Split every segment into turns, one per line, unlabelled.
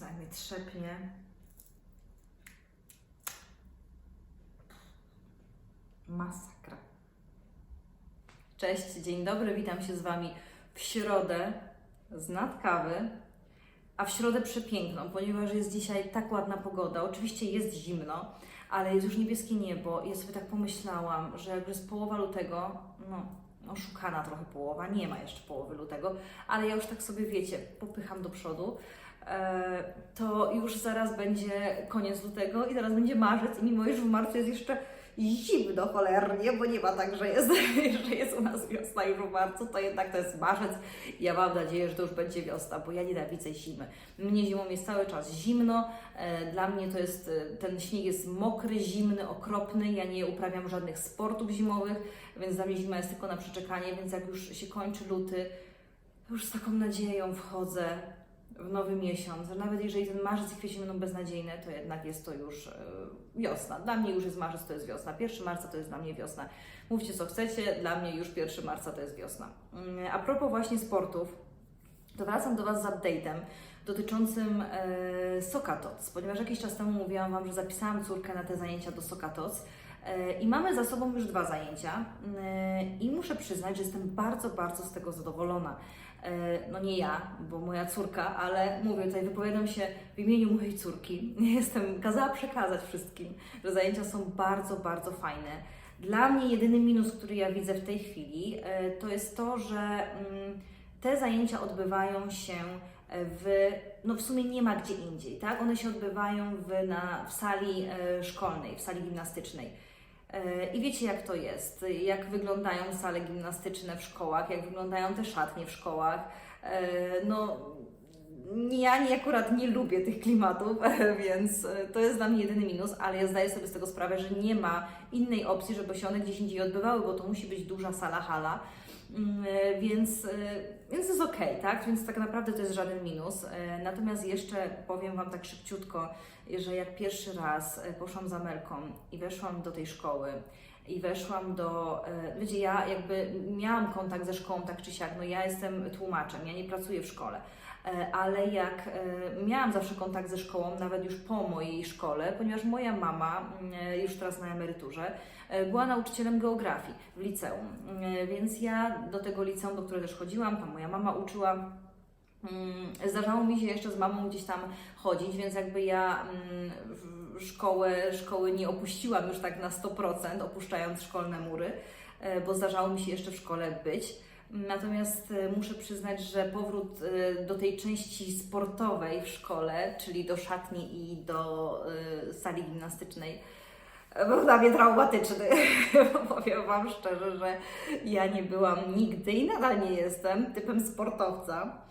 Mnie trzepnie. Masakra. Cześć, dzień dobry, witam się z Wami w środę z nadkawy, a w środę przepiękną, ponieważ jest dzisiaj tak ładna pogoda. Oczywiście jest zimno, ale jest już niebieskie niebo i ja sobie tak pomyślałam, że jak jest połowa lutego, no, no szukana trochę połowa, nie ma jeszcze połowy lutego, ale ja już tak sobie wiecie, popycham do przodu, to już zaraz będzie koniec lutego i zaraz będzie marzec i mimo iż w marcu jest jeszcze zimno cholernie, bo nie ma tak, że jest, że jest u nas wiosna już w marcu, to jednak to jest marzec. Ja mam nadzieję, że to już będzie wiosna, bo ja nienawidzę zimy. Mnie zimą jest cały czas zimno, e, dla mnie to jest, e, ten śnieg jest mokry, zimny, okropny, ja nie uprawiam żadnych sportów zimowych, więc dla mnie zima jest tylko na przeczekanie, więc jak już się kończy luty, już z taką nadzieją wchodzę w nowy miesiąc. A Nawet jeżeli ten marzec i kwiecień będą beznadziejne, to jednak jest to już e, wiosna. Dla mnie już jest marzec, to jest wiosna. 1 marca to jest dla mnie wiosna. Mówcie co chcecie, dla mnie już 1 marca to jest wiosna. Mm, A propos właśnie sportów, to wracam do Was z update'em dotyczącym e, Sokatoc, ponieważ jakiś czas temu mówiłam Wam, że zapisałam córkę na te zajęcia do Sokatoc. E, I mamy za sobą już dwa zajęcia e, i muszę przyznać, że jestem bardzo, bardzo z tego zadowolona. E, No nie ja, bo moja córka, ale mówię tutaj, wypowiadam się w imieniu mojej córki. Jestem kazała przekazać wszystkim, że zajęcia są bardzo, bardzo fajne. Dla mnie jedyny minus, który ja widzę w tej chwili, e, to jest to, że mm, te zajęcia odbywają się w, no w sumie nie ma gdzie indziej, tak? One się odbywają w, na, w sali e, szkolnej, w sali gimnastycznej. E, I wiecie, jak to jest, jak wyglądają sale gimnastyczne w szkołach, jak wyglądają te szatnie w szkołach. E, No, ja nie, akurat nie lubię tych klimatów, więc e, to jest dla mnie jedyny minus, ale ja zdaję sobie z tego sprawę, że nie ma innej opcji, żeby się one gdzieś indziej odbywały, bo to musi być duża sala, hala. Mm, Więc, więc jest ok, tak? Więc tak naprawdę to jest żaden minus. Natomiast jeszcze powiem Wam tak szybciutko, że jak pierwszy raz e, poszłam za Melką i weszłam do tej szkoły i weszłam do, e, wiecie, ja jakby miałam kontakt ze szkołą tak czy siak, no ja jestem tłumaczem, ja nie pracuję w szkole, E, ale jak miałam zawsze kontakt ze szkołą, nawet już po mojej szkole, ponieważ moja mama, mm, już teraz na emeryturze, była nauczycielem geografii w liceum, więc ja do tego liceum, do którego też chodziłam, tam moja mama uczyła. Mm, Zdarzało mi się jeszcze z mamą gdzieś tam chodzić, więc jakby ja mm, szkołę, szkoły nie opuściłam już tak na 100%, opuszczając szkolne mury, e, bo zdarzało mi się jeszcze w szkole być. Natomiast e, muszę przyznać, że powrót e, do tej części sportowej w szkole, czyli do szatni i do sali gimnastycznej, był dla mnie traumatyczny. Powiem Wam szczerze, że ja nie byłam nigdy i nadal nie jestem typem sportowca.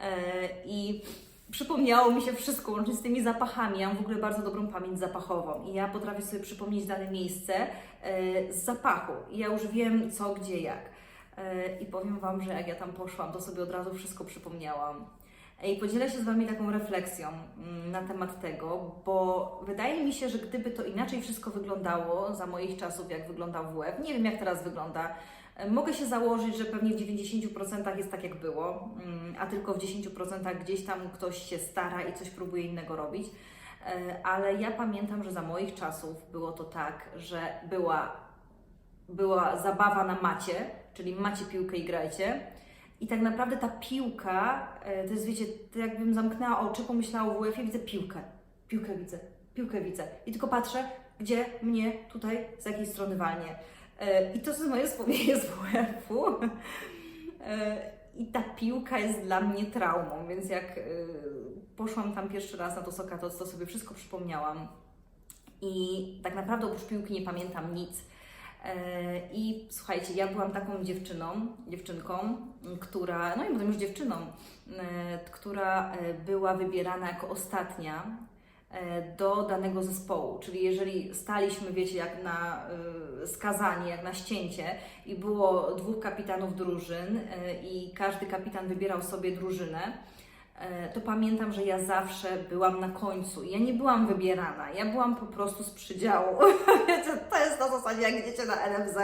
E, I przypomniało mi się wszystko, łącznie z tymi zapachami. Ja mam w ogóle bardzo dobrą pamięć zapachową i ja potrafię sobie przypomnieć dane miejsce e, z zapachu. I ja już wiem co, gdzie, jak. E, I powiem Wam, że jak ja tam poszłam, to sobie od razu wszystko przypomniałam. I podzielę się z Wami taką refleksją mm, na temat tego, bo wydaje mi się, że gdyby to inaczej wszystko wyglądało za moich czasów, jak wyglądał WF, nie wiem jak teraz wygląda, mogę się założyć, że pewnie w 90% jest tak jak było, mm, a tylko w 10% gdzieś tam ktoś się stara i coś próbuje innego robić. E, Ale ja pamiętam, że za moich czasów było to tak, że była była zabawa na macie, czyli macie piłkę i grajcie. I tak naprawdę ta piłka, e, to jest wiecie, to jakbym zamknęła oczy, pomyślała o WF-ie, widzę piłkę. Piłkę widzę, piłkę widzę. I tylko patrzę, gdzie mnie tutaj z jakiej strony walnie. E, I to jest moje wspomnienie z WF-u. E, I ta piłka jest dla mnie traumą, więc jak e, poszłam tam pierwszy raz na to Sokatoc, to sobie wszystko przypomniałam. I tak naprawdę oprócz piłki nie pamiętam nic. I słuchajcie, ja byłam taką dziewczyną, dziewczynką, która, no i potem już dziewczyną, która była wybierana jako ostatnia do danego zespołu. Czyli jeżeli staliśmy, wiecie, jak na e, skazanie, jak na ścięcie i było dwóch kapitanów drużyn e, i każdy kapitan wybierał sobie drużynę, e, to pamiętam, że ja zawsze byłam na końcu. Ja nie byłam wybierana, ja byłam po prostu z przydziału. Wiecie, to jest na zasadzie, jak idziecie na NFZ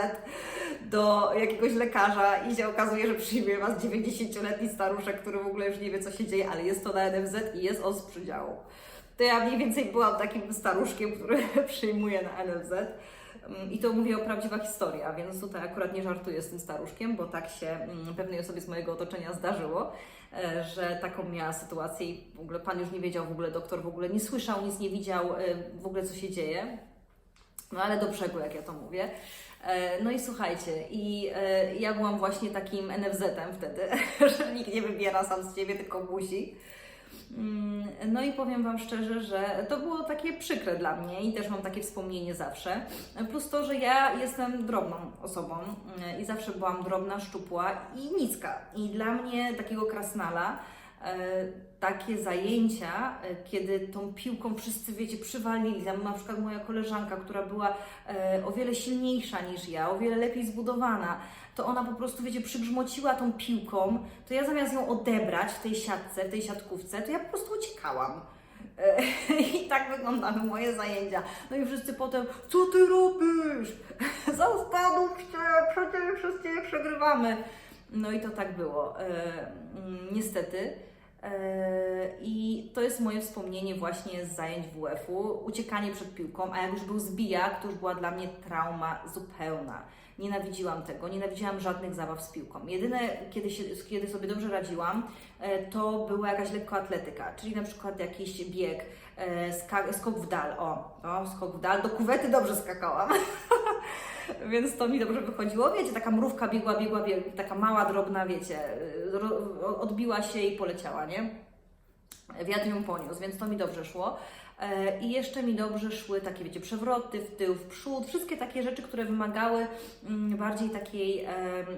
do jakiegoś lekarza i się okazuje, że przyjmie Was 90-letni staruszek, który w ogóle już nie wie, co się dzieje, ale jest to na NFZ i jest on z przydziału. To ja mniej więcej byłam takim staruszkiem, który przyjmuje na NFZ. Mm, I to mówię o prawdziwa historia, więc tutaj akurat nie żartuję z tym staruszkiem, bo tak się mm, pewnej osobie z mojego otoczenia zdarzyło, e, że taką miała sytuację i w ogóle pan już nie wiedział, w ogóle doktor w ogóle nie słyszał, nic nie widział, e, w ogóle co się dzieje. No ale do brzegu, jak ja to mówię. E, No i słuchajcie, i ja byłam właśnie takim NFZ-em wtedy, że nikt nie wybiera sam z siebie, tylko musi. Mm, No i powiem Wam szczerze, że to było takie przykre dla mnie i też mam takie wspomnienie zawsze. Plus to, że ja jestem drobną osobą mm, i zawsze byłam drobna, szczupła i niska. I dla mnie takiego krasnala e, takie zajęcia, e, kiedy tą piłką wszyscy, wiecie, przywalili, tam na przykład moja koleżanka, która była e, o wiele silniejsza niż ja, o wiele lepiej zbudowana, to ona po prostu, wiecie, przygrzmociła tą piłką, to ja zamiast ją odebrać w tej siatce, w tej siatkówce, to ja po prostu uciekałam. E, I tak wyglądały moje zajęcia. No i wszyscy potem, co ty robisz? Zastanów się, przecież wszyscy przegrywamy. No i to tak było. Mm, niestety. E, I to jest moje wspomnienie właśnie z zajęć WF-u. Uciekanie przed piłką, a jak już był zbijak, to już była dla mnie trauma zupełna. Nienawidziłam tego, nienawidziłam żadnych zabaw z piłką. Jedyne, kiedy, się, kiedy sobie dobrze radziłam, e, to była jakaś lekkoatletyka, czyli na przykład jakiś bieg, skok w dal. O, skok w dal. Do kuwety dobrze skakałam. Więc to mi dobrze wychodziło. Wiecie, taka mrówka biegła, biegła, biegła, taka mała, drobna, wiecie, odbiła się i poleciała, nie? Wiatr ją poniósł, więc to mi dobrze szło. E, I jeszcze mi dobrze szły takie, wiecie, przewroty w tył, w przód, wszystkie takie rzeczy, które wymagały mm, bardziej takiej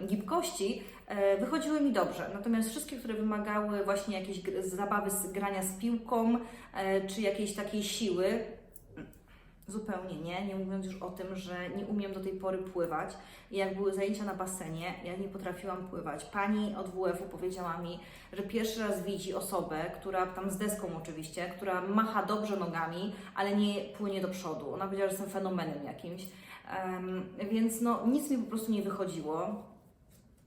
gibkości, e, wychodziły mi dobrze. Natomiast wszystkie, które wymagały właśnie jakiejś zabawy z grania z piłką, e, czy jakiejś takiej siły, Zupełnie nie, nie mówiąc już o tym, że nie umiem do tej pory pływać. Jak były zajęcia na basenie, ja nie potrafiłam pływać. Pani od WF-u powiedziała mi, że pierwszy raz widzi osobę, która tam z deską oczywiście, która macha dobrze nogami, ale nie płynie do przodu. Ona powiedziała, że jestem fenomenem jakimś. Em, więc no, nic mi po prostu nie wychodziło.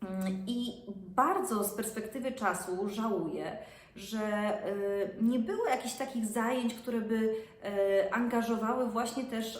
Mm, I bardzo z perspektywy czasu żałuję, że y, nie było jakichś takich zajęć, które by y, angażowały właśnie też y,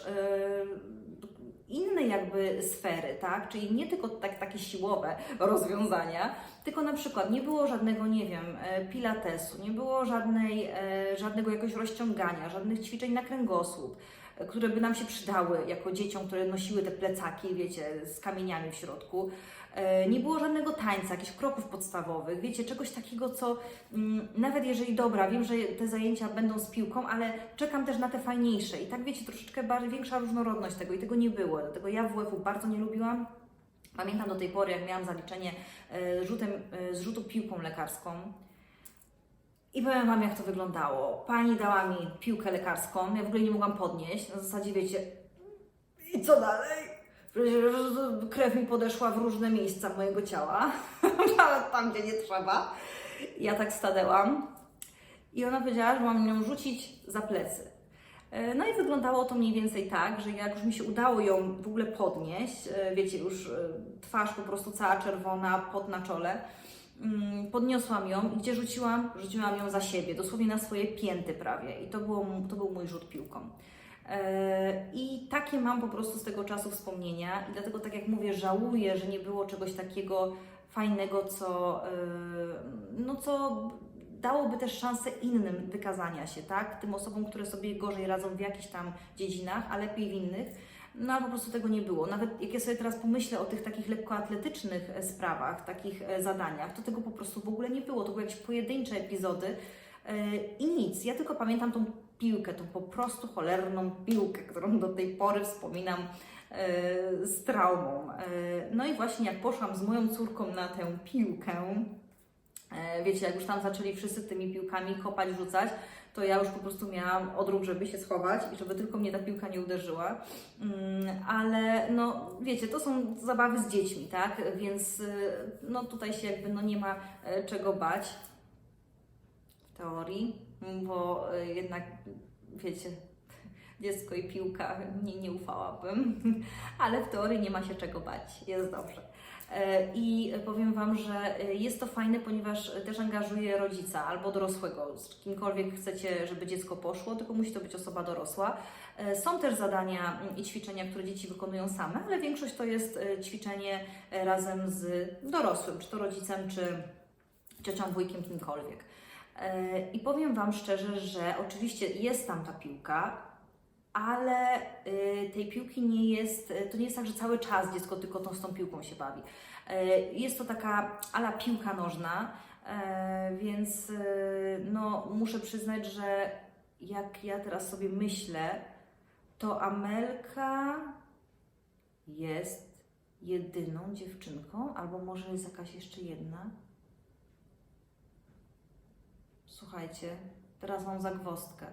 inne jakby sfery, tak? Czyli nie tylko tak, takie siłowe rozwiązania, tylko na przykład nie było żadnego, nie wiem, e, pilatesu, nie było żadnej, e, żadnego jakiegoś rozciągania, żadnych ćwiczeń na kręgosłup, e, które by nam się przydały jako dzieciom, które nosiły te plecaki, wiecie, z kamieniami w środku. E, Nie było żadnego tańca, jakichś kroków podstawowych, wiecie, czegoś takiego, co mm, nawet jeżeli dobra, wiem, że te zajęcia będą z piłką, ale czekam też na te fajniejsze. I tak wiecie, troszeczkę większa różnorodność tego i tego nie było. Dlatego ja WF-u bardzo nie lubiłam. Pamiętam do tej pory, jak miałam zaliczenie e, rzutem, e, z rzutu piłką lekarską. I powiem Wam, jak to wyglądało. Pani dała mi piłkę lekarską, ja w ogóle nie mogłam podnieść. Na zasadzie, wiecie, i co dalej? Krew mi podeszła w różne miejsca mojego ciała, nawet tam, gdzie nie trzeba. Ja tak stanęłam i ona powiedziała, że mam ją rzucić za plecy. E, No i wyglądało to mniej więcej tak, że jak już mi się udało ją w ogóle podnieść, e, wiecie, już e, twarz po prostu cała czerwona, pot na czole, mm, podniosłam ją i gdzie rzuciłam? Rzuciłam ją za siebie, dosłownie na swoje pięty prawie i to, było, to był mój rzut piłką. E, I takie mam po prostu z tego czasu wspomnienia i dlatego tak jak mówię, żałuję, że nie było czegoś takiego fajnego, co, e, no co dałoby też szansę innym wykazania się, tak? Tym osobom, które sobie gorzej radzą w jakichś tam dziedzinach, a lepiej w innych. No ale po prostu tego nie było. Nawet jak ja sobie teraz pomyślę o tych takich lekkoatletycznych e, sprawach, takich zadaniach, to tego po prostu w ogóle nie było. To były jakieś pojedyncze epizody i nic. Ja tylko pamiętam tą piłkę, tą po prostu cholerną piłkę, którą do tej pory wspominam e, z traumą. E, No i właśnie jak poszłam z moją córką na tę piłkę, e, wiecie, jak już tam zaczęli wszyscy tymi piłkami kopać, rzucać, to ja już po prostu miałam odruch, żeby się schować i żeby tylko mnie ta piłka nie uderzyła. Mm, Ale no, wiecie, to są zabawy z dziećmi, tak? Więc no tutaj się jakby no nie ma czego bać. teorii, bo y, jednak wiecie, dziecko i piłka, nie, nie ufałabym, ale w teorii nie ma się czego bać, jest dobrze. E, I powiem Wam, że e, jest to fajne, ponieważ też angażuje rodzica albo dorosłego, z kimkolwiek chcecie, żeby dziecko poszło, tylko musi to być osoba dorosła. E, Są też zadania i ćwiczenia, które dzieci wykonują same, ale większość to jest e, ćwiczenie e, razem z dorosłym, czy to rodzicem, czy ciocią, wujkiem, kimkolwiek. I powiem Wam szczerze, że oczywiście jest tam ta piłka, ale y, tej piłki nie jest, to nie jest tak, że cały czas dziecko tylko tą, z tą piłką się bawi. E, Jest to taka ala piłka nożna, e, więc y, no, muszę przyznać, że jak ja teraz sobie myślę, to Amelka jest jedyną dziewczynką, albo może jest jakaś jeszcze jedna. Słuchajcie, teraz mam zagwozdkę.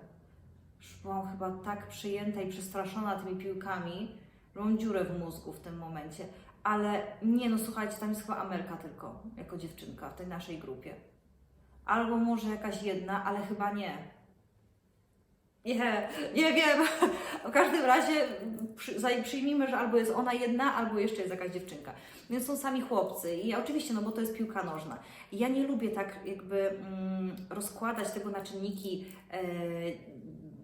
Już byłam chyba tak przyjęta i przestraszona tymi piłkami, że mam dziurę w mózgu w tym momencie. Ale nie, no słuchajcie, tam jest chyba Amelka tylko, jako dziewczynka w tej naszej grupie. Albo może jakaś jedna, ale chyba nie. Nie, nie wiem. W każdym razie przyjmijmy, że albo jest ona jedna, albo jeszcze jest jakaś dziewczynka. Więc są sami chłopcy. I oczywiście, no bo to jest piłka nożna. I ja nie lubię tak jakby mm, rozkładać tego na czynniki e,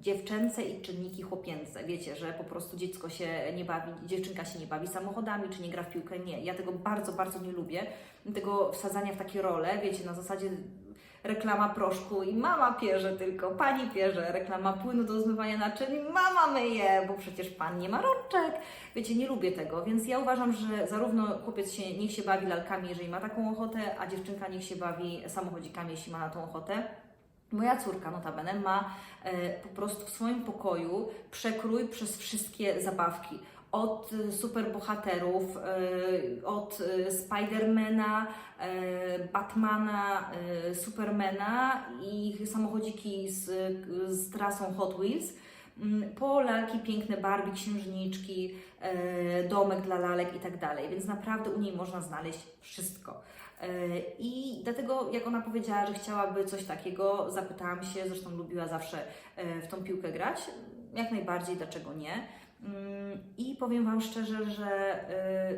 dziewczęce i czynniki chłopięce. Wiecie, że po prostu dziecko się nie bawi, dziewczynka się nie bawi samochodami, czy nie gra w piłkę. Nie, ja tego bardzo, bardzo nie lubię. Tego wsadzania w takie role, wiecie, na zasadzie reklama proszku i mama pierze tylko, pani pierze, reklama płynu do zmywania naczyń, mama myje, bo przecież pan nie ma rączek. Wiecie, nie lubię tego, więc ja uważam, że zarówno chłopiec się, niech się bawi lalkami, jeżeli ma taką ochotę, a dziewczynka niech się bawi samochodzikami, jeśli ma na tą ochotę. Moja córka notabene ma e, po prostu w swoim pokoju przekrój przez wszystkie zabawki. Od e, superbohaterów, e, od e, Spidermana, Batmana, Supermana i samochodziki z, z trasą Hot Wheels, mm, po lalki piękne Barbie, księżniczki, domek dla lalek i tak dalej. Więc naprawdę u niej można znaleźć wszystko. I dlatego, jak ona powiedziała, że chciałaby coś takiego, zapytałam się, zresztą lubiła zawsze w tą piłkę grać, jak najbardziej, dlaczego nie. Mm, I powiem Wam szczerze, że e,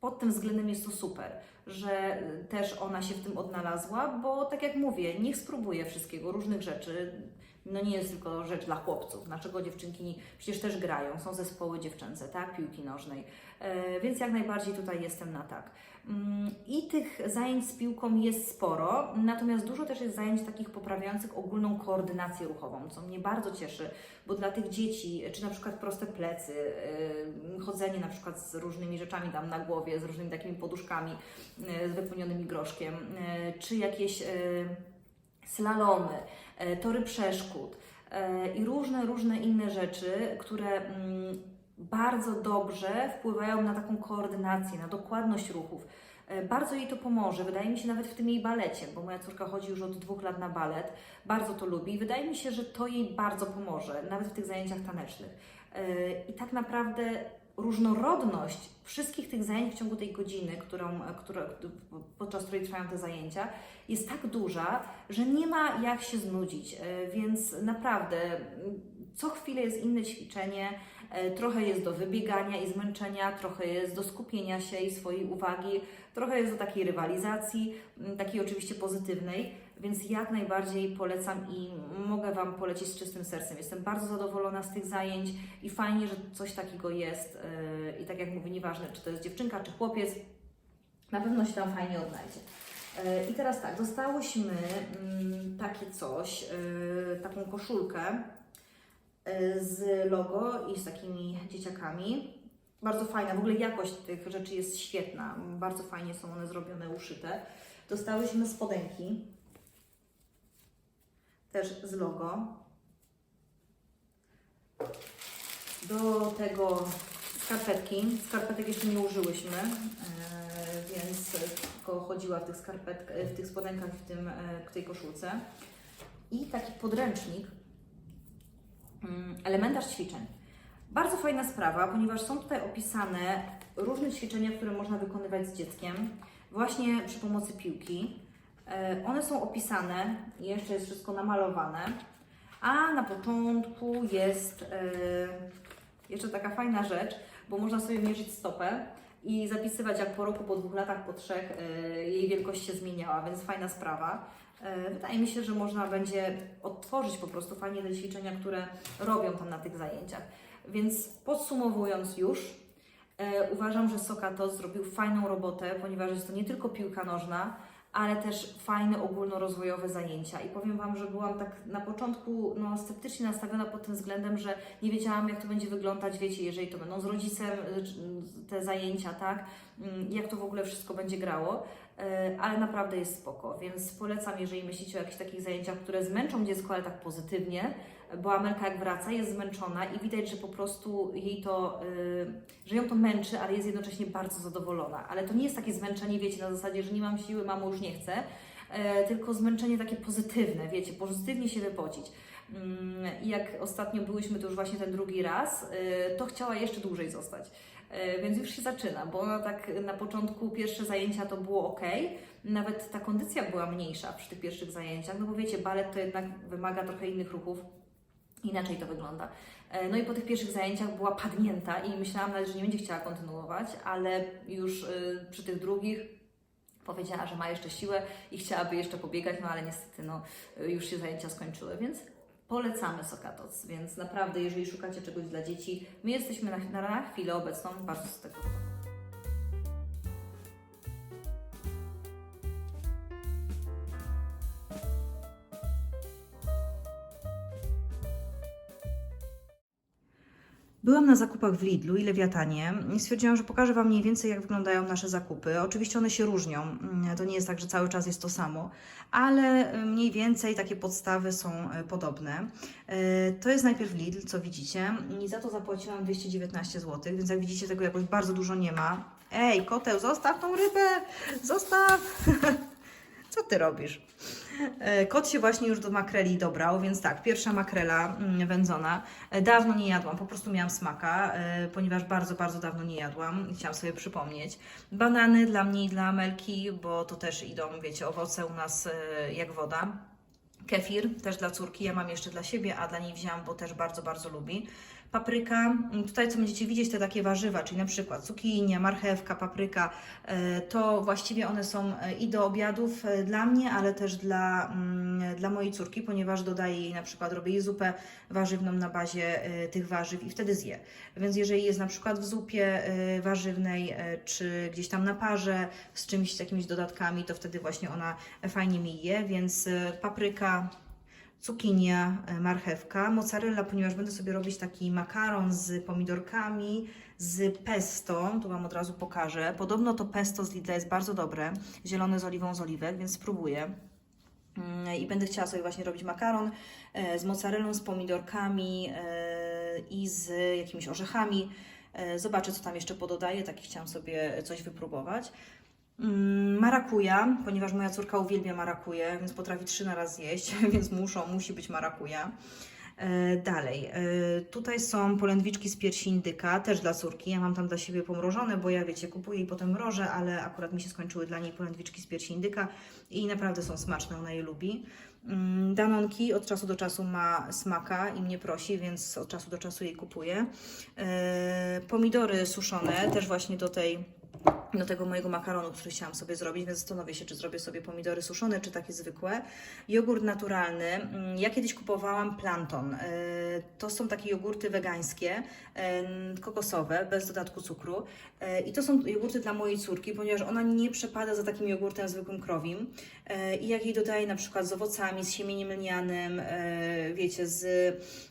pod tym względem jest to super, że też ona się w tym odnalazła, bo tak jak mówię, niech spróbuje wszystkiego, różnych rzeczy. No nie jest tylko rzecz dla chłopców. Dlaczego dziewczynki przecież też grają, są zespoły dziewczęce, tak, piłki nożnej. E, więc jak najbardziej tutaj jestem na tak. Mm, I tych zajęć z piłką jest sporo, natomiast dużo też jest zajęć takich poprawiających ogólną koordynację ruchową, co mnie bardzo cieszy, bo dla tych dzieci, czy na przykład proste plecy, yy, chodzenie na przykład z różnymi rzeczami tam na głowie, z różnymi takimi poduszkami yy, z wypełnionymi groszkiem, yy, czy jakieś yy, slalomy, yy, tory przeszkód yy, i różne, różne inne rzeczy, które mm, bardzo dobrze wpływają na taką koordynację, na dokładność ruchów. E, Bardzo jej to pomoże, wydaje mi się nawet w tym jej balecie, bo moja córka chodzi już od dwóch lat na balet, bardzo to lubi i wydaje mi się, że to jej bardzo pomoże, nawet w tych zajęciach tanecznych. E, I tak naprawdę różnorodność wszystkich tych zajęć w ciągu tej godziny, którą, która, podczas której trwają te zajęcia, jest tak duża, że nie ma jak się znudzić. E, Więc naprawdę co chwilę jest inne ćwiczenie, e, trochę jest do wybiegania i zmęczenia, trochę jest do skupienia się i swojej uwagi, trochę jest do takiej rywalizacji, takiej oczywiście pozytywnej, więc jak najbardziej polecam i mogę Wam polecić z czystym sercem. Jestem bardzo zadowolona z tych zajęć i fajnie, że coś takiego jest. e, I tak jak mówię, nieważne czy to jest dziewczynka, czy chłopiec, na pewno się tam fajnie odnajdzie. E, I teraz tak, dostałyśmy mm, takie coś, e, taką koszulkę z logo i z takimi dzieciakami. Bardzo fajna, w ogóle jakość tych rzeczy jest świetna. Bardzo fajnie są one zrobione, uszyte. Dostałyśmy spodenki, też z logo. Do tego skarpetki. Skarpetek jeszcze nie użyłyśmy, e, więc tylko chodziła w tych skarpetkach, w tych spodenkach, w, tym, e, w tej koszulce. I taki podręcznik, mm, elementarz ćwiczeń. Bardzo fajna sprawa, ponieważ są tutaj opisane różne ćwiczenia, które można wykonywać z dzieckiem, właśnie przy pomocy piłki.
E, One są opisane, jeszcze jest wszystko namalowane, a na początku jest e, jeszcze taka fajna rzecz, bo można sobie mierzyć stopę i zapisywać jak po roku, po dwóch latach, po trzech e, jej wielkość się zmieniała, więc fajna sprawa. Wydaje mi się, że można będzie odtworzyć po prostu fajnie te ćwiczenia, które robią tam na tych zajęciach. Więc podsumowując już, uważam, że Sokatos zrobił fajną robotę, ponieważ jest to nie tylko piłka nożna, ale też fajne ogólnorozwojowe zajęcia. I powiem Wam, że byłam tak na początku no, sceptycznie nastawiona pod tym względem, że nie wiedziałam, jak to będzie wyglądać, wiecie, jeżeli to będą z rodzicem y, czy- te zajęcia, tak, Mm, jak to w ogóle wszystko będzie grało, E, ale naprawdę jest spoko, więc polecam, jeżeli myślicie o jakichś takich zajęciach, które zmęczą dziecko, ale tak pozytywnie, bo Amelka jak wraca jest zmęczona i widać, że po prostu jej to, y, że ją to męczy, ale jest jednocześnie bardzo zadowolona. Ale to nie jest takie zmęczenie, wiecie, na zasadzie, że nie mam siły, mamo już nie chcę, e, tylko zmęczenie takie pozytywne, wiecie, pozytywnie się wypocić. Mm, jak ostatnio byłyśmy, to już właśnie ten drugi raz, y, to chciała jeszcze dłużej zostać. E, Więc już się zaczyna, bo tak na początku pierwsze zajęcia to było ok, nawet ta kondycja była mniejsza przy tych pierwszych zajęciach, no bo wiecie, balet to jednak wymaga trochę innych ruchów, inaczej to wygląda. E, No i po tych pierwszych zajęciach była padnięta i myślałam nawet, że nie będzie chciała kontynuować, ale już y, przy tych drugich powiedziała, że ma jeszcze siłę i chciałaby jeszcze pobiegać, no ale niestety no, y, już się zajęcia skończyły, więc polecamy Sokatos, więc naprawdę jeżeli szukacie czegoś dla dzieci, my jesteśmy na, na chwilę obecną bardzo z tego
Byłam na zakupach w Lidlu i Lewiatanie i stwierdziłam, że pokażę Wam mniej więcej, jak wyglądają nasze zakupy. Oczywiście one się różnią, Mm, to nie jest tak, że cały czas jest to samo, ale y, mniej więcej takie podstawy są y, podobne. Y, To jest najpierw Lidl, co widzicie, i za to zapłaciłam 219 zł, więc jak widzicie, tego jakoś bardzo dużo nie ma. Ej, koteł, zostaw tą rybę! Zostaw! Co ty robisz? E, Kot się właśnie już do makreli dobrał, więc tak, pierwsza makrela mm, wędzona. E, Dawno nie jadłam, po prostu miałam smaka, e, ponieważ bardzo, bardzo dawno nie jadłam chciałam sobie przypomnieć. Banany dla mnie i dla Amelki, bo to też idą, wiecie, owoce u nas jak woda. Kefir też dla córki, ja mam jeszcze dla siebie, a dla niej wzięłam, bo też bardzo, bardzo lubi. Papryka, mm, tutaj co będziecie widzieć, te takie warzywa, czyli na przykład cukinia, marchewka, papryka, e, to właściwie one są e, i do obiadów e, dla mnie, ale też dla, mm, dla mojej córki, ponieważ dodaję jej na przykład, robię jej zupę warzywną na bazie tych warzyw i wtedy zje. Więc jeżeli jest na przykład w zupie warzywnej, czy gdzieś tam na parze z czymś, z jakimiś dodatkami, to wtedy właśnie ona fajnie mi je, więc papryka, cukinia, e, marchewka, mozzarella, ponieważ będę sobie robić taki makaron z pomidorkami, z pesto, tu Wam od razu pokażę. Podobno to pesto z Lidla jest bardzo dobre, zielone z oliwą z oliwek, więc spróbuję. Mm, I będę chciała sobie właśnie robić makaron e, z mozzarellą, z pomidorkami e, i z jakimiś orzechami. Zobaczę, co tam jeszcze pododaję, taki chciałam sobie coś wypróbować. Mm, Marakuja, ponieważ moja córka uwielbia marakuję, więc potrafi trzy na raz zjeść, więc muszą, musi być marakuja. E, Dalej, e, tutaj są polędwiczki z piersi indyka, też dla córki. Ja mam tam dla siebie pomrożone, bo ja wiecie, kupuję i potem mrożę, ale akurat mi się skończyły dla niej polędwiczki z piersi indyka i naprawdę są smaczne, ona je lubi. Mm, Danonki od czasu do czasu ma smaka i mnie prosi, więc od czasu do czasu jej kupuję. E, Pomidory suszone, też właśnie do tej do tego mojego makaronu, który chciałam sobie zrobić, więc zastanowię się, czy zrobię sobie pomidory suszone, czy takie zwykłe. Jogurt naturalny. Mm, Ja kiedyś kupowałam Planton. E, To są takie jogurty wegańskie, e, kokosowe, bez dodatku cukru. E, I to są jogurty dla mojej córki, ponieważ ona nie przepada za takim jogurtem zwykłym krowim. I jak jej dodaję na przykład z owocami, z siemieniem lnianym, wiecie, z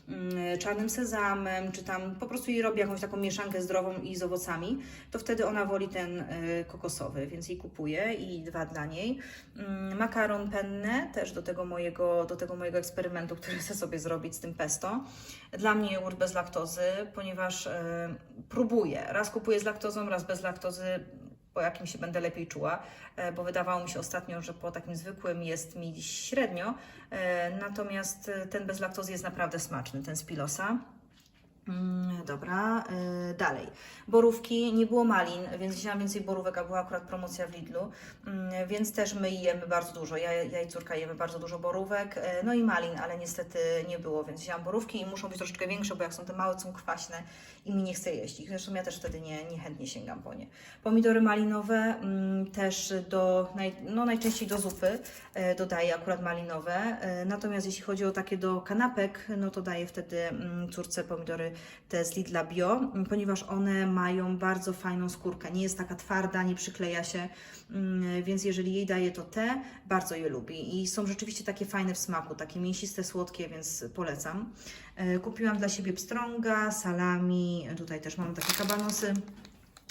mm, czarnym sezamem, czy tam po prostu jej robię jakąś taką mieszankę zdrową i z owocami, to wtedy ona woli ten kokosowy, więc jej kupuję i dwa dla niej. Mm, Makaron penne, też do tego mojego, do tego mojego eksperymentu, który chcę sobie zrobić z tym pesto. Dla mnie jogurt bez laktozy, ponieważ e, próbuję. Raz kupuję z laktozą, raz bez laktozy, po jakim się będę lepiej czuła, e, bo wydawało mi się ostatnio, że po takim zwykłym jest mi średnio, e, natomiast e, ten bez laktozy jest naprawdę smaczny, ten z Pilosa. Mm, Dobra, y, dalej. Borówki, nie było malin, więc wzięłam więcej borówek, a była akurat promocja w Lidlu, Mm, więc też my jemy bardzo dużo. Ja, ja i córka jemy bardzo dużo borówek, y, no i malin, ale niestety nie było, więc wzięłam borówki i muszą być troszeczkę większe, bo jak są te małe, są kwaśne i mi nie chce jeść ich. Zresztą ja też wtedy nie, niechętnie sięgam po nie. Pomidory malinowe mm, też do, no najczęściej do zupy e, dodaję akurat malinowe, natomiast jeśli chodzi o takie do kanapek, no to daję wtedy córce pomidory te z Lidla Bio, ponieważ one mają bardzo fajną skórkę, nie jest taka twarda, nie przykleja się, mm, więc jeżeli jej daję to te, bardzo je lubi i są rzeczywiście takie fajne w smaku, takie mięsiste, słodkie, więc polecam. E, Kupiłam dla siebie pstrąga, salami, tutaj też mam takie kabanosy.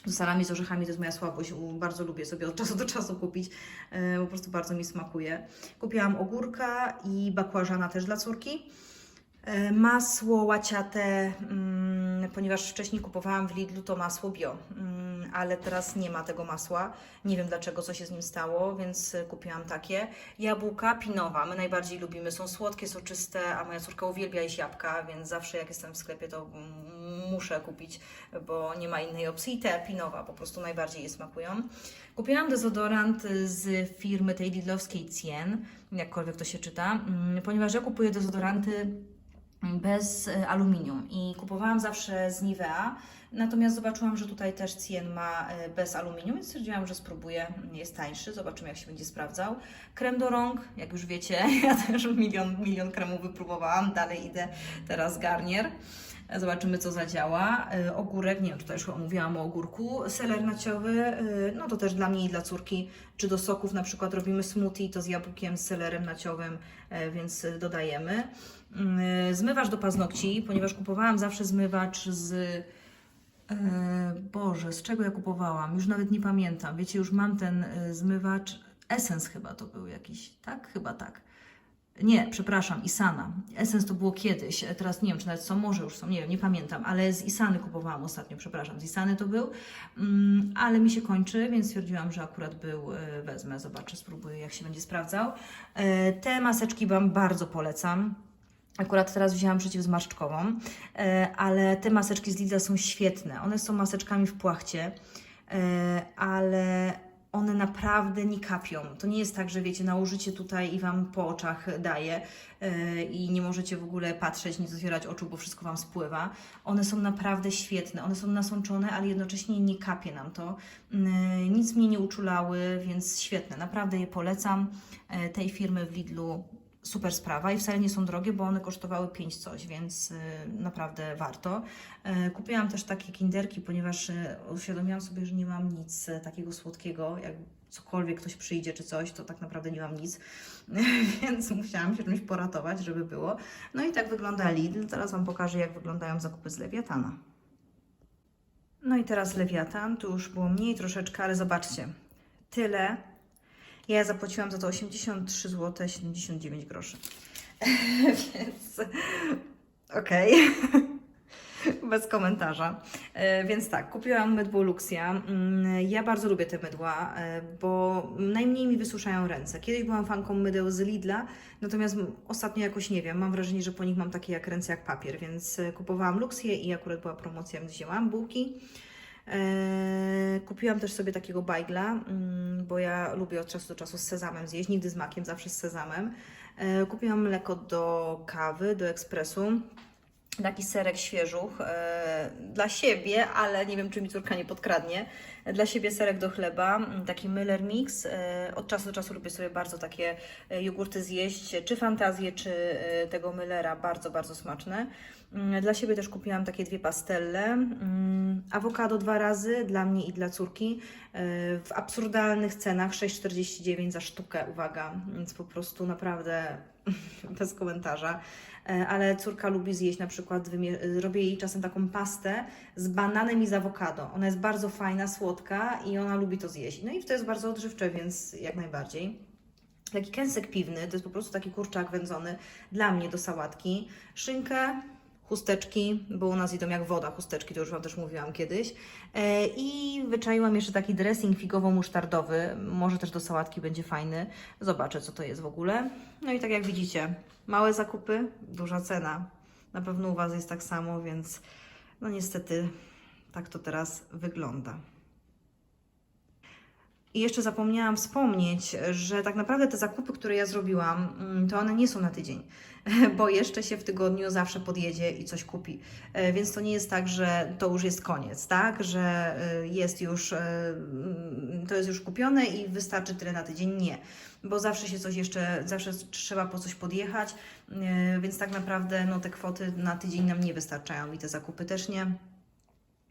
Z salami z orzechami to jest moja słabość. Bardzo lubię sobie od czasu do czasu kupić. e, Po prostu bardzo mi smakuje. Kupiłam ogórka i bakłażana też dla córki. E, Masło łaciate, mm, ponieważ wcześniej kupowałam w Lidlu to masło bio, mm, ale teraz nie ma tego masła. Nie wiem dlaczego, co się z nim stało, więc e, kupiłam takie. Jabłka pinowa, my najbardziej lubimy. Są słodkie, soczyste, a moja córka uwielbia jeść jabłka, więc zawsze jak jestem w sklepie, to muszę kupić, bo nie ma innej opcji. I te pinowa po prostu najbardziej je smakują. Kupiłam dezodorant z firmy tej Lidlowskiej Cien, jakkolwiek to się czyta, mm, ponieważ ja kupuję dezodoranty bez e, aluminium i kupowałam zawsze z Nivea, natomiast zobaczyłam, że tutaj też Cien ma e, bez aluminium, więc stwierdziłam, że spróbuję, jest tańszy, zobaczymy jak się będzie sprawdzał. Krem do rąk, jak już wiecie, ja też milion, milion kremów wypróbowałam, dalej idę teraz Garnier. Zobaczymy, co zadziała. E, Ogórek, nie wiem, tutaj już mówiłam o ogórku. Seler naciowy, no to też dla mnie i dla córki. Czy do soków na przykład robimy smoothie, to z jabłkiem, z selerem naciowym, więc dodajemy. E, Zmywacz do paznokci, ponieważ kupowałam zawsze zmywacz z... E, Boże, z czego ja kupowałam? Już nawet nie pamiętam. Wiecie, już mam ten e, zmywacz. Essence chyba to był jakiś, tak? Chyba tak. Nie, przepraszam, Isana. Essence to było kiedyś, e, teraz nie wiem, czy nawet są, może już są, nie wiem, nie pamiętam, ale z Isany kupowałam ostatnio, przepraszam, z Isany to był, mm, ale mi się kończy, więc stwierdziłam, że akurat był, e, wezmę, zobaczę, spróbuję, jak się będzie sprawdzał. E, Te maseczki Wam bardzo polecam. Akurat teraz wzięłam przeciwzmarszczkową, e, ale te maseczki z Lidla są świetne. One są maseczkami w płachcie, e, ale one naprawdę nie kapią. To nie jest tak, że wiecie, nałożycie tutaj i Wam po oczach daje e, i nie możecie w ogóle patrzeć, nie otwierać oczu, bo wszystko Wam spływa. One są naprawdę świetne. One są nasączone, ale jednocześnie nie kapie nam to. Mm, Nic mnie nie uczulały, więc świetne. Naprawdę je polecam. E, Tej firmy w Lidlu super sprawa i wcale nie są drogie, bo one kosztowały 5 coś, więc y, naprawdę warto. E, Kupiłam też takie kinderki, ponieważ y, uświadomiłam sobie, że nie mam nic e, takiego słodkiego, jak cokolwiek ktoś przyjdzie czy coś, to tak naprawdę nie mam nic, więc musiałam się czymś poratować, żeby było. No i tak wygląda Lidl. Teraz Wam pokażę, jak wyglądają zakupy z Lewiatana. No i teraz Lewiatan, tu już było mniej troszeczkę, ale zobaczcie, tyle. Ja zapłaciłam za to 83 zł 79 groszy. Więc okej. Bez komentarza. E, Więc tak, kupiłam mydło Luxia. Mm, Ja bardzo lubię te mydła, e, bo najmniej mi wysuszają ręce. Kiedyś byłam fanką mydeł z Lidla, natomiast ostatnio jakoś nie wiem, mam wrażenie, że po nich mam takie jak ręce jak papier, więc e, kupowałam Luxie i akurat była promocja, więc wzięłam bułki. Eee, kupiłam też sobie takiego bajgla, mm, bo ja lubię od czasu do czasu z sezamem zjeść, nigdy z makiem, zawsze z sezamem. Eee, kupiłam mleko do kawy, do ekspresu. Taki serek świeżuch e, dla siebie, ale nie wiem, czy mi córka nie podkradnie. Dla siebie serek do chleba, mm, taki Müller Mix. E, od czasu do czasu lubię sobie bardzo takie e, jogurty zjeść, czy fantazję, czy tego Müllera, bardzo, bardzo smaczne. Mm, Dla siebie też kupiłam takie dwie pastelle. Mm, Awokado dwa razy dla mnie i dla córki w absurdalnych cenach 6,49 za sztukę, uwaga, więc po prostu naprawdę bez komentarza. E, Ale córka lubi zjeść na przykład, wymie- robię jej czasem taką pastę z bananem i z awokado. Ona jest bardzo fajna, słodka i ona lubi to zjeść. No i to jest bardzo odżywcze, więc jak najbardziej. Taki kęsek piwny, to jest po prostu taki kurczak wędzony dla mnie do sałatki. Szynkę, chusteczki, bo u nas idą jak woda chusteczki, to już Wam też mówiłam kiedyś. E, I wyczaiłam jeszcze taki dressing figowo-musztardowy, może też do sałatki będzie fajny. Zobaczę, co to jest w ogóle. No i tak jak widzicie, małe zakupy, duża cena. Na pewno u Was jest tak samo, więc no niestety tak to teraz wygląda. I jeszcze zapomniałam wspomnieć, że tak naprawdę te zakupy, które ja zrobiłam, mm, to one nie są na tydzień, bo jeszcze się w tygodniu zawsze podjedzie i coś kupi. E, Więc to nie jest tak, że to już jest koniec, tak? Że e, jest już, e, mm, to jest już kupione i wystarczy tyle na tydzień. Nie, bo zawsze się coś jeszcze, zawsze trzeba po coś podjechać, więc tak naprawdę no, te kwoty na tydzień nam nie wystarczają i te zakupy też nie.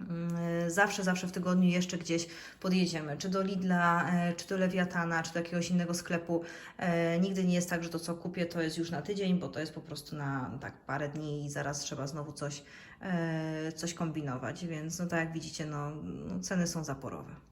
Mm, Zawsze, zawsze w tygodniu jeszcze gdzieś podjedziemy, czy do Lidla, e, czy do Lewiatana, czy do jakiegoś innego sklepu. E, Nigdy nie jest tak, że to co kupię to jest już na tydzień, bo to jest po prostu na tak parę dni i zaraz trzeba znowu coś, e, coś kombinować, więc no tak jak widzicie, no, no ceny są zaporowe.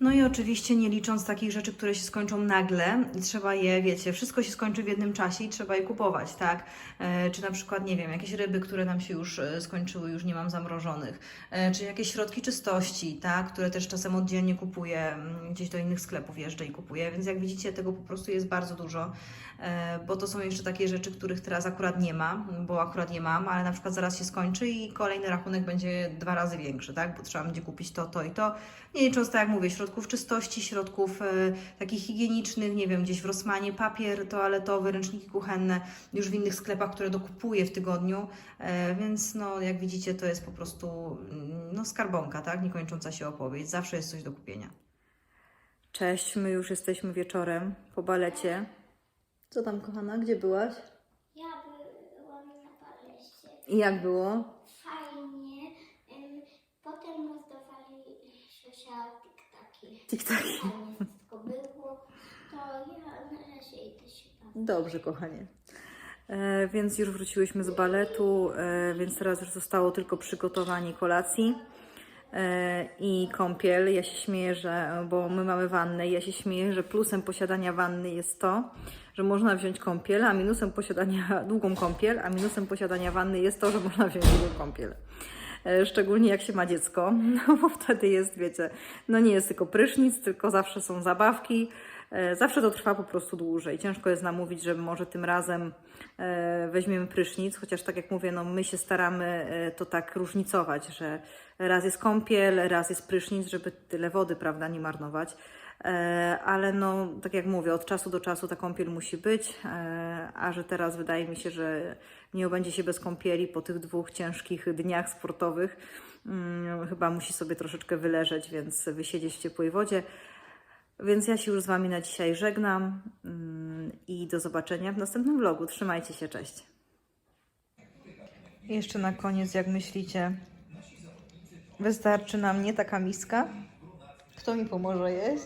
No i oczywiście nie licząc takich rzeczy, które się skończą nagle trzeba je, wiecie, wszystko się skończy w jednym czasie i trzeba je kupować, tak? E, czy na przykład, nie wiem, jakieś ryby, które nam się już e, skończyły, już nie mam zamrożonych, e, czy jakieś środki czystości, tak? Które też czasem oddzielnie kupuję, mm, gdzieś do innych sklepów jeżdżę i kupuję, więc jak widzicie, tego po prostu jest bardzo dużo, e, bo to są jeszcze takie rzeczy, których teraz akurat nie ma, bo akurat je mam, ale na przykład zaraz się skończy i kolejny rachunek będzie dwa razy większy, tak? Bo trzeba będzie kupić to, to i to. Nie licząc, tak jak mówię, środków czystości, środków e, takich higienicznych, nie wiem, gdzieś w Rosmanie papier toaletowy, ręczniki kuchenne, już w innych sklepach, które dokupuję w tygodniu, e, więc no, jak widzicie, to jest po prostu mm, no, skarbonka, tak? Niekończąca się opowieść. Zawsze jest coś do kupienia. Cześć, my już jesteśmy wieczorem po balecie. Co tam, kochana? Gdzie byłaś?
Ja byłam na balecie.
I jak było?
Fajnie. Ym, Potem rozdawali Siosia tiktaki.
Tiktaki.
Fajnie wszystko było. To ja na razie idę się bawić.
Dobrze, kochanie. E, więc już wróciłyśmy z baletu, e, więc teraz już zostało tylko przygotowanie kolacji e, i kąpiel. Ja się śmieję, że, bo my mamy wannę, i ja się śmieję, że plusem posiadania wanny jest to, że można wziąć kąpiel, a minusem posiadania długą kąpiel, a minusem posiadania wanny jest to, że można wziąć długą kąpiel. E, Szczególnie jak się ma dziecko, no bo wtedy jest, wiecie, no nie jest tylko prysznic, tylko zawsze są zabawki, E, Zawsze to trwa po prostu dłużej. Ciężko jest namówić, że może tym razem e, weźmiemy prysznic, chociaż tak jak mówię, no my się staramy to tak różnicować, że raz jest kąpiel, raz jest prysznic, żeby tyle wody, prawda, nie marnować. Ale no, tak jak mówię, od czasu do czasu ta kąpiel musi być, a że teraz wydaje mi się, że nie obędzie się bez kąpieli po tych dwóch ciężkich dniach sportowych. Mm, Chyba musi sobie troszeczkę wyleżeć, więc wysiedzieć w ciepłej wodzie. Więc ja się już z Wami na dzisiaj żegnam mm, i do zobaczenia w następnym vlogu. Trzymajcie się, cześć. Jeszcze na koniec, jak myślicie, wystarczy nam nie taka miska? Kto mi pomoże jeść?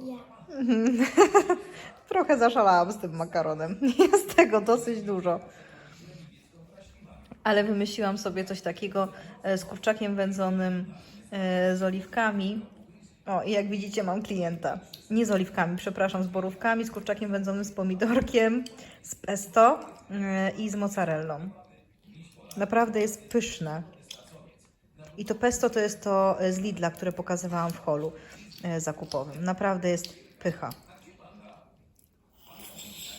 Ja.
Trochę zaszalałam z tym makaronem. Jest tego dosyć dużo. Ale wymyśliłam sobie coś takiego e, z kurczakiem wędzonym, e, z oliwkami. O, i jak widzicie, mam klienta. Nie z oliwkami, przepraszam, z borówkami, z kurczakiem wędzonym, z pomidorkiem, z pesto e, i z mozzarellą. Naprawdę jest pyszne. I to pesto to jest to z Lidla, które pokazywałam w holu zakupowym. Naprawdę jest pycha.